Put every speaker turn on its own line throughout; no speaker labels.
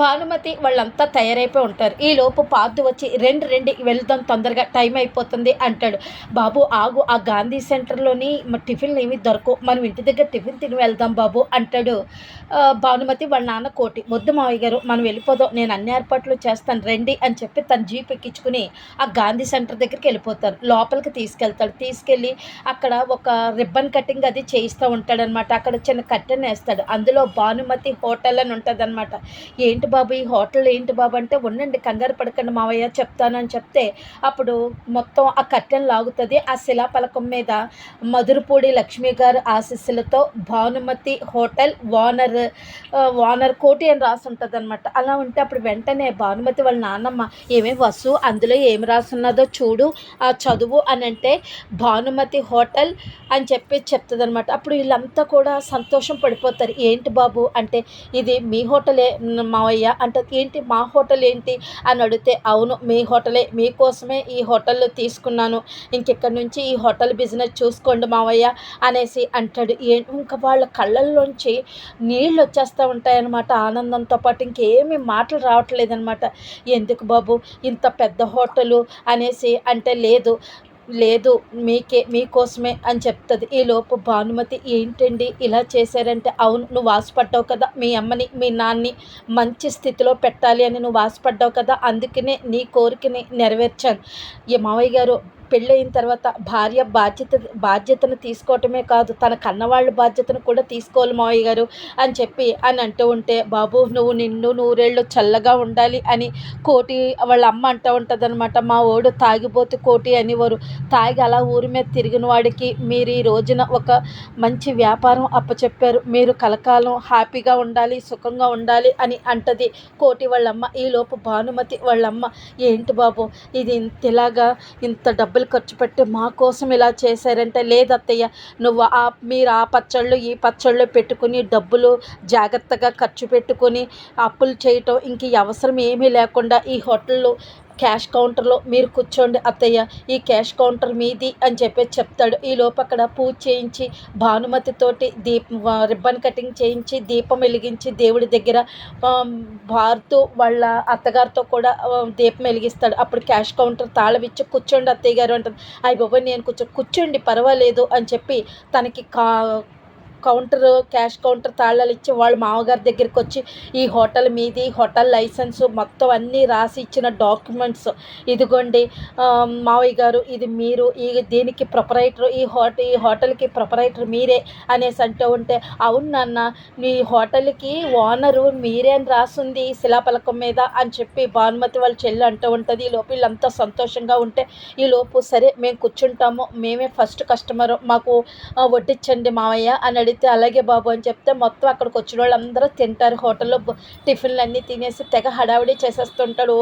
Bhanumathi వాళ్ళంతా తయారైపోయి ఉంటారు. ఈ లోపు పార్దు వచ్చి రెండు రెండు వెళ్దాం తొందరగా టైం అయిపోతుంది అంటాడు. బాబు ఆగు ఆ గాంధీ సెంటర్లోని టిఫిన్లు ఏమి దొరకవు. మనం ఇంటి దగ్గర టిఫిన్ తిని వెళ్దాం బాబు అంటాడు. భానుమతి వాళ్ళ నాన్న కోటి ముద్దు మావయ్య గారు మనం వెళ్ళిపోదాం. నేను అన్ని ఏర్పాట్లు చేస్తాను. రండి అని చెప్పి తన జీప్ ఎక్కించుకుని ఆ గాంధీ సెంటర్ దగ్గరికి వెళ్ళిపోతారు. లోపలికి తీసుకెళ్తాడు. తీసుకెళ్ళి అక్కడ ఒక రిబ్బన్ కటింగ్ అది చేయిస్తూ ఉంటాడనమాట. అక్కడ చిన్న కట్టెన్ వేస్తాడు. అందులో భానుమతి హోటల్ అని ఉంటుందన్నమాట ఏంటి బాబు ఈ హోటల్ ఏంటి బాబు అంటే ఉండండి కంగారు పడకండి మావయ్య చెప్తానని చెప్తే అప్పుడు మొత్తం ఆ కట్టెన్ లాగుతుంది. ఆ శిలాపలకం మీద మధురపూడి లక్ష్మి గారు ఆశీస్సులతో Bhanumathi hotel owner owner owner Koti అని రాసి ఉంటుంది అనమాట అలా ఉంటే అప్పుడు వెంటనే భానుమతి వాళ్ళ నాన్నమ్మ ఏమేమి వసు అందులో ఏమి రాసున్నదో చూడు ఆ చదువు అని అంటే భానుమతి హోటల్ అని చెప్పి చెప్తుంది అనమాట అప్పుడు వీళ్ళంతా కూడా సంతోషం పడిపోతారు. ఏంటి బాబు అంటే ఇది మీ హోటలే మావయ్య అంటే ఏంటి మా హోటల్ ఏంటి అని అడిగితే అవును మీ హోటలే మీకోసమే ఈ హోటల్లో తీసుకున్నాను. ఇంకెక్కడి నుంచి ఈ హోటల్ బిజినెస్ చూసుకోండి మావయ్య అనేసి అంటాడు. ఏ ఇంకా వాళ్ళ కళ్ళల్లోంచి నీళ్ళు వచ్చేస్తూ ఉంటాయన్నమాట ఆనందంతో పాటు ఇంకేమీ మాటలు రావట్లేదనమాట ఎందుకు బాబు ఇంత పెద్ద హోటలు అనేసి అంటే లేదు లేదు మీకే మీకోసమే అని చెప్తుంది. ఈ లోపు భానుమతి ఏంటండి ఇలా చేశారంటే? అవును నువ్వు ఆశపడ్డావు కదా మీ అమ్మని మీ నాన్ని మంచి స్థితిలో పెట్టాలి అని నువ్వు ఆశపడ్డావు కదా అందుకనే నీ కోరికని నెరవేర్చాను. ఈ మావయ్య గారు పెళ్ళయిన తర్వాత భార్య బాధ్యత బాధ్యతను తీసుకోవటమే కాదు తన కన్నవాళ్ళ బాధ్యతను కూడా తీసుకోవాలి మావయ్య గారు అని చెప్పి అని అంటూ ఉంటే బాబు నువ్వు నిన్ను నూరేళ్ళు చల్లగా ఉండాలి అని కోటి వాళ్ళ అమ్మ అంటూ ఉంటుంది మా ఓడు తాగిపోతే కోటి అనేవారు. తాగి అలా ఊరి మీద తిరిగిన వాడికి మీరు ఈ రోజున ఒక మంచి వ్యాపారం అప్పచెప్పారు. మీరు కలకాలం హ్యాపీగా ఉండాలి సుఖంగా ఉండాలి అని అంటది కోటి వాళ్ళమ్మ ఈలోపు భానుమతి వాళ్ళమ్మ ఏంటి బాబు ఇది ఇంత ఇలాగా ఇంత డబ్బు డబ్బులు ఖర్చు పెట్టి మా కోసం ఇలా చేశారంటే లేదత్తయ్య నువ్వు ఆ మీరు ఆ పచ్చళ్ళు ఈ పచ్చళ్ళు పెట్టుకుని డబ్బులు జాగ్రత్తగా ఖర్చు పెట్టుకొని అప్పులు చేయటం ఇంక అవసరం ఏమీ లేకుండా ఈ హోటల్లో క్యాష్ కౌంటర్లో మీరు కూర్చోండి అత్తయ్య ఈ క్యాష్ కౌంటర్ మీది అని చెప్పేసి చెప్తాడు. ఈ లోపు అక్కడ పూజ చేయించి భానుమతితోటి దీప రిబ్బన్ కటింగ్ చేయించి దీపం వెలిగించి దేవుడి దగ్గర ఆ, వాళ్ళ అత్తగారితో కూడా దీపం వెలిగిస్తాడు. అప్పుడు క్యాష్ కౌంటర్ తాళం కూర్చోండి అత్తయ్య గారు అంటుంది అయ్యి బాబోయ్ నేను కూర్చో కూర్చోండి పర్వాలేదు అని చెప్పి తనకి కా కౌంటర్ క్యాష్ కౌంటర్ తాళాలు ఇచ్చి వాళ్ళ మామగారి దగ్గరికి వచ్చి ఈ హోటల్ మీది హోటల్ లైసెన్స్ మొత్తం అన్నీ రాసి ఇచ్చిన డాక్యుమెంట్స్. ఇదిగోండి మావయ్య గారు ఇది మీరు ఈ దీనికి ప్రొపరైటర్ ఈ హోట ఈ హోటల్కి ప్రొపరైటర్ మీరే అనేసి అంటూ ఉంటే అవును నాన్న మీ హోటల్కి ఓనరు మీరే అని రాసుంది ఈ శిలాపలకం మీద అని చెప్పి భానుమతి వాళ్ళ చెల్లి అంటూ ఉంటుంది. ఈ లోపు వీళ్ళంతా సంతోషంగా ఉంటే ఈ లోపు సరే మేము కూర్చుంటాము మేమే ఫస్ట్ కస్టమర్ మాకు ఆ, వడ్డించండి మావయ్య అని అడిగితే అలాగే బాబు అని చెప్తే మొత్తం అక్కడికి వచ్చిన వాళ్ళందరూ తింటారు. హోటల్లో టిఫిన్లు అన్నీ తినేసి తెగ హడావిడి చేసేస్తుంటాడు.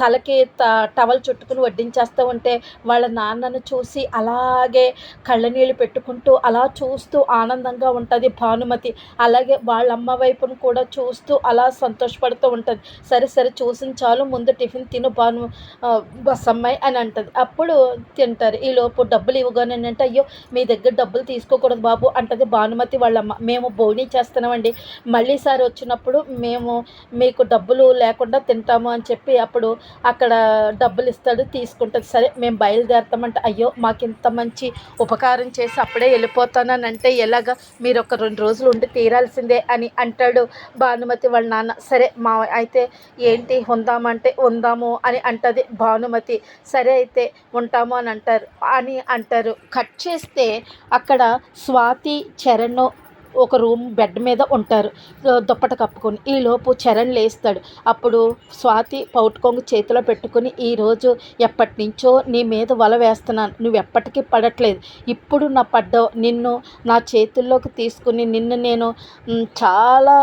తలకి త- టవల్ చుట్టుకుని వడ్డించేస్తూ ఉంటే వాళ్ళ నాన్నను చూసి అలాగే కళ్ళనీళ్ళు పెట్టుకుంటూ అలా చూస్తూ ఆనందంగా ఉంటుంది భానుమతి. అలాగే వాళ్ళ అమ్మ వైపును కూడా చూస్తూ అలా సంతోషపడుతూ ఉంటుంది. సరే సరే చూసిన చాలు ముందు టిఫిన్ తిను భాను బస్సమ్మాయి బసమ్మాయి అని అంటది. అప్పుడు తింటారు. ఈ లోపు డబ్బులు ఇవ్వగానే అంటే అయ్యో మీ దగ్గర డబ్బులు తీసుకోకూడదు బాబు అంటది భానుమతి. వాళ్ళమ్మ మేము బోని చేస్తున్నామండి. మళ్ళీ సారి వచ్చినప్పుడు మేము మీకు డబ్బులు లేకుండా తింటాము అని చెప్పి అప్పుడు అక్కడ డబ్బులు ఇస్తాడు తీసుకుంటుంది సరే మేము బయలుదేరుతామంటే. అయ్యో మాకు ఇంత మంచి ఉపకారం చేసి అప్పుడే వెళ్ళిపోతానని అంటే ఎలాగా? మీరు ఒక రెండు రోజులు ఉండి తీరాల్సిందే అని అంటాడు భానుమతి వాళ్ళ నాన్న. సరే మా అయితే ఏంటి ఉందామంటే ఉందాము అని అంటది భానుమతి. సరే అయితే ఉంటాము అని అంటారు అని అంటారు. కట్ చేస్తే అక్కడ స్వాతి చరణ్ ఒక రూమ్ బెడ్ మీద ఉంటారు. దుప్పట కప్పుకొని ఈలోపు చరణ్ లేస్తాడు. అప్పుడు స్వాతి పౌట్కొంగు చేతిలో పెట్టుకుని ఈరోజు ఎప్పటి నుంచో నీ మీద వల వేస్తున్నాను. నువ్వు ఎప్పటికీ పడట్లేదు. ఇప్పుడు నా పడ్డావు. నిన్ను నా చేతుల్లోకి తీసుకుని నిన్ను నేను చాలా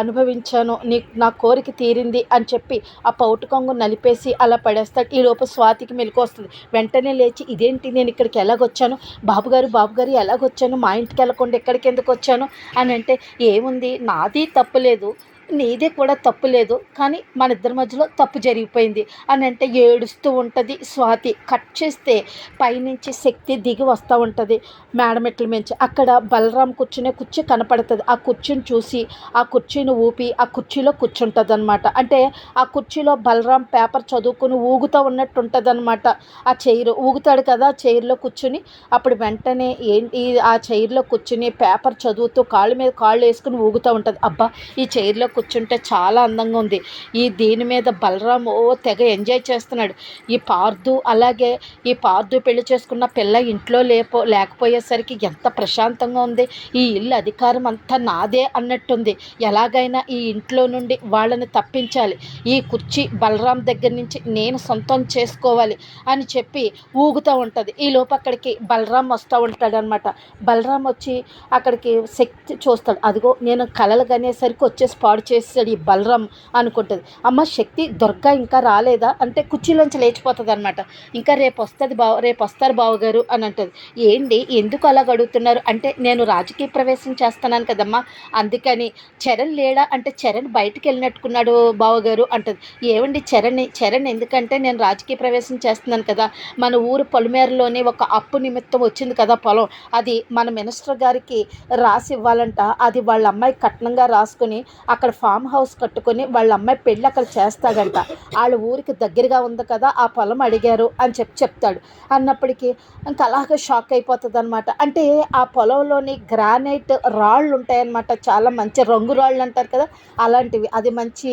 అనుభవించాను. నీ నా కోరిక తీరింది అని చెప్పి ఆ పౌటుకొంగు నలిపేసి అలా పడేస్తాడు. ఈలోపు స్వాతికి మెలకు వస్తుంది. వెంటనే లేచి ఇదేంటి నేను ఇక్కడికి ఎలాగొచ్చాను? బాబుగారు బాబుగారు ఎలాగొచ్చాను? మా ఇంటికి వెళ్ళకుండా ఎక్కడికి ఎందుకు వచ్చాను? అని అంటే ఏముంది? నాది తప్పులేదు నీదే కూడా తప్పు లేదు. కానీ మన ఇద్దరి మధ్యలో తప్పు జరిగిపోయింది. అని అంటే ఏడుస్తూ ఉంటుంది స్వాతి. కట్ చేస్తే పైనుంచి శక్తి దిగి వస్తూ ఉంటుంది. మేడమెట్ల మించి. అక్కడ బలరాం కూర్చునే కుర్చీ కనపడుతుంది. ఆ కుర్చీని చూసి ఆ కుర్చీని ఊపి ఆ కుర్చీలో కూర్చుంటుంది అనమాట అంటే ఆ కుర్చీలో బలరాం పేపర్ చదువుకుని ఊగుతూ ఉన్నట్టు ఉంటుంది అనమాట ఆ చైర్ ఊగుతాడు కదా ఆ చైర్లో కూర్చుని. అప్పుడు వెంటనే ఏంటి ఆ చైర్లో కూర్చుని పేపర్ చదువుతూ కాళ్ళ మీద కాళ్ళు వేసుకుని ఊగుతూ ఉంటుంది. అబ్బా ఈ చైర్లో కూర్చుంటే చాలా అందంగా ఉంది. ఈ దీని మీద బలరాం ఓ తెగ ఎంజాయ్ చేస్తున్నాడు. ఈ పార్దు అలాగే ఈ పార్దు పెళ్ళి చేసుకున్న పిల్ల ఇంట్లో లేపో లేకపోయేసరికి ఎంత ప్రశాంతంగా ఉంది. ఈ ఇల్లు అధికారం అంతా నాదే అన్నట్టుంది. ఎలాగైనా ఈ ఇంట్లో నుండి వాళ్ళని తప్పించాలి. ఈ కుర్చీ బలరాం దగ్గర నుంచి నేను సొంతం చేసుకోవాలి అని చెప్పి ఊగుతూ ఉంటుంది. ఈ లోపు అక్కడికి బలరాం వస్తూ ఉంటాడు అనమాట బలరాం వచ్చి అక్కడికి శక్తి చూస్తాడు. అదిగో నేను కలలు కనేసరికి వచ్చేసి పాడు చేస్తాడు ఈ బలరాం అనుకుంటుంది. అమ్మ శక్తి దుర్గా ఇంకా రాలేదా? అంటే కుర్చీలోంచి లేచిపోతుంది అనమాట ఇంకా రేపు వస్తుంది బావ రేపు వస్తారు బావగారు అని అంటుంది. ఏంటి ఎందుకు అలా అడుగుతున్నారు అంటే నేను రాజకీయ ప్రవేశం చేస్తున్నాను కదమ్మా. అందుకని చరణ్ లేడా? అంటే చరణ్ బయటికి వెళ్ళినట్టుకున్నాడు బావగారు అంటుంది. ఏమండి చరణ్ చరణ్ ఎందుకంటే నేను రాజకీయ ప్రవేశం చేస్తున్నాను కదా. మన ఊరు పొలిమేరలోనే ఒక అప్పు నిమిత్తం వచ్చింది కదా పొలం. అది మన మినిస్టర్ గారికి రాసి ఇవ్వాలంట. అది వాళ్ళ అమ్మాయి కట్నంగా రాసుకుని అక్కడ ఫామ్ హౌస్ కట్టుకొని వాళ్ళ అమ్మాయి పెళ్ళి అక్కడ చేస్తాడంట. వాళ్ళ ఊరికి దగ్గరగా ఉంది కదా ఆ పొలం అడిగారు అని చెప్పి చెప్తాడు. అన్నప్పటికీ ఇంకా అలాగే షాక్ అయిపోతుంది అనమాట అంటే ఆ పొలంలోని గ్రానైట్ రాళ్ళు ఉంటాయన్నమాట. చాలా మంచి రంగు రాళ్ళు అంటారు కదా అలాంటివి. అది మంచి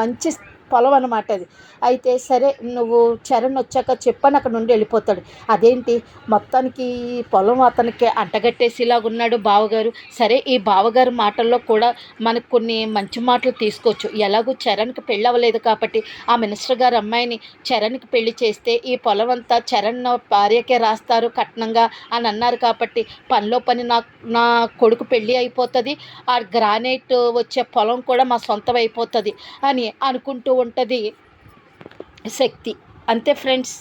మంచి పొలం అనమాట అది. అయితే సరే నువ్వు చరణ్ వచ్చాక చెప్పని అక్కడ నుండి వెళ్ళిపోతాడు. అదేంటి? మొత్తానికి ఈ పొలం అతనికి అంటగట్టేసేలాగా ఉన్నాడు బావగారు. సరే ఈ బావగారు మాటల్లో కూడా మనకు కొన్ని మంచి మాటలు తీసుకోవచ్చు. ఎలాగో చరణ్కి పెళ్ళి అవ్వలేదు కాబట్టి ఆ మినిస్టర్ గారు అమ్మాయిని చరణ్కి పెళ్ళి చేస్తే ఈ పొలం అంతా చరణ్ భార్యకే రాస్తారు కట్నంగా అని అన్నారు కాబట్టి పనిలో పని నా నా కొడుకు పెళ్ళి అయిపోతుంది. ఆ గ్రానైట్ వచ్చే పొలం కూడా మా సొంతం అయిపోతుంది అని అనుకుంటూ ఉంటుంది శక్తి. అంతే ఫ్రెండ్స్.